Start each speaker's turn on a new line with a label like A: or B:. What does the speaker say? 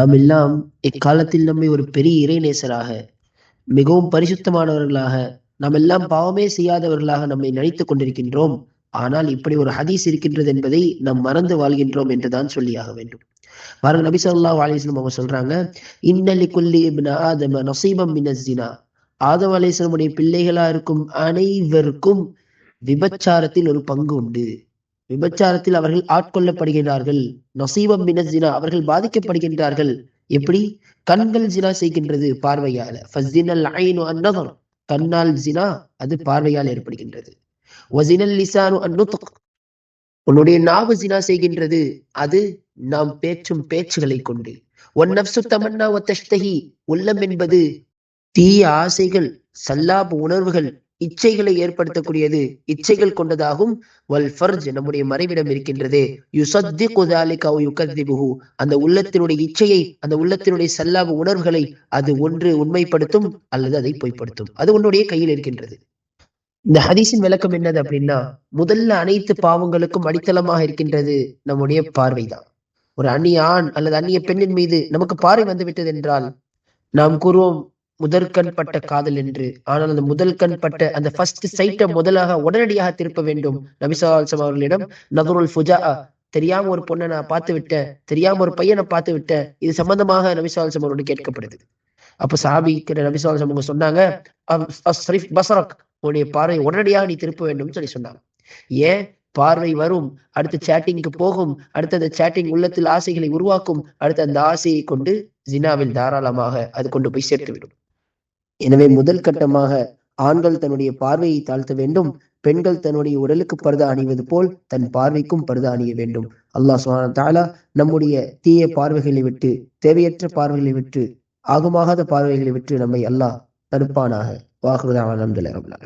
A: நாம் எல்லாம் இக்காலத்தில் நம்மை ஒரு பெரிய இறைநேசராக மிகவும் பரிசுத்தமானவர்களாக நாம் எல்லாம் பாவமே செய்யாதவர்களாக நம்மை நினைத்துக் கொண்டிருக்கின்றோம். ஆனால் இப்படி ஒரு ஹதீஸ் இருக்கின்றது என்பதை நாம் மறந்து வாழ்கின்றோம் என்றுதான் சொல்லியாக வேண்டும். பாருங்க நபி சொல்லா அலைஹி அவங்க சொல்றாங்க இன்னலி குல்லி ஆதம நசீபம் மினஸ் ஆதம் அலைஹிஸ்ஸலாமுடைய பிள்ளைகளா இருக்கும் அனைவருக்கும் விபச்சாரத்தில் ஒரு பங்கு உண்டு. விபச்சாரத்தில் அவர்கள் ஆட்கொள்ளப்படுகிறார்கள் நசீபம் ஜினா அவர்கள் பாதிக்கப்படுகின்றார்கள். எப்படி? கண்கள் ஜினா செய்கின்றது பார்வையால. ஐனு கண்ணால் ஜினா அது பார்வையால் ஏற்படுகின்றது. வசினல் லிசானு உன்னுடைய நாவு ஜினா செய்கின்றது. அது நாம் பேச்சும் பேச்சுகளை கொண்டு. ஒன் நப்சு தமன்னா ஒத்தஷ்டகி உள்ளம் என்பது தீய ஆசைகள் சல்லாபு உணர்வுகள் இச்சைகளை ஏற்படுத்தக்கூடியது இச்சைகள் கொண்டதாகும். வல் ஃபர்ஜ் நம்முடைய மறைவிடம் இருக்கின்றது. யுசத்தி குதாலிகாவு யுகத்திபுகு அந்த உள்ளத்தினுடைய இச்சையை அந்த உள்ளத்தினுடைய செல்லாவு உணர்வுகளை அது ஒன்று உண்மைப்படுத்தும் அல்லது அதை பொய்ப்படுத்தும். அது உன்னுடைய கையில் இருக்கின்றது. இந்த ஹதீஸின் விளக்கம் என்னது அப்படின்னா முதல்ல அனைத்து பாவங்களுக்கும் அடித்தளமாக இருக்கின்றது நம்முடைய பார்வைதான் ஒரு அந்நிய ஆண் அல்லது அந்நிய பெண்ணின் மீது நமக்கு பார்வை வந்து விட்டது என்றால் நாம் கூறுவோம் முதற்கண் பட்ட காதல் என்று. ஆனால் அந்த முதல் கண் பட்ட அந்த ஃபர்ஸ்ட் சைட்டை முதலாக உடனடியாக திருப்ப வேண்டும். நபிசாசம் அவர்களிடம் நகருல் ஃபுஜா தெரியாம ஒரு பொண்ணை நான் பார்த்து விட்டேன் தெரியாம ஒரு பையனை பார்த்து விட்டேன். இது சம்பந்தமாக நபிசாசம் அவரோட கேட்கப்படுது. அப்ப சாபி கிட்ட நபிசாசம் அவங்க சொன்னாங்க பசரக் உன்னுடைய பார்வை உடனடியாக நீ திருப்ப வேண்டும் சொல்லி சொன்னாங்க. ஏன்? பார்வை வரும் அடுத்த சேட்டிங்க்கு போகும் அடுத்த அந்த சேட்டிங் உள்ளத்தில் ஆசைகளை உருவாக்கும் அடுத்த அந்த ஆசையை கொண்டு ஜினாவில் தாராளமாக அது கொண்டு போய் சேர்த்து விடும். எனவே முதல் கட்டமாக ஆண்கள் தன்னுடைய பார்வையை தாழ்த்த வேண்டும் பெண்கள் தன்னுடைய உடலுக்கு பருத அணிவது போல் தன் பார்வைக்கும் பருத அணிய வேண்டும். அல்லாஹ் சுஹான தாலா நம்முடைய தீய பார்வைகளை விட்டு தேவையற்ற பார்வைகளை விட்டு ஆகுமாகாத பார்வைகளை விட்டு நம்மை அல்லாஹ் தடுப்பானாக. வாகுதான அலமதுல்லாஹ்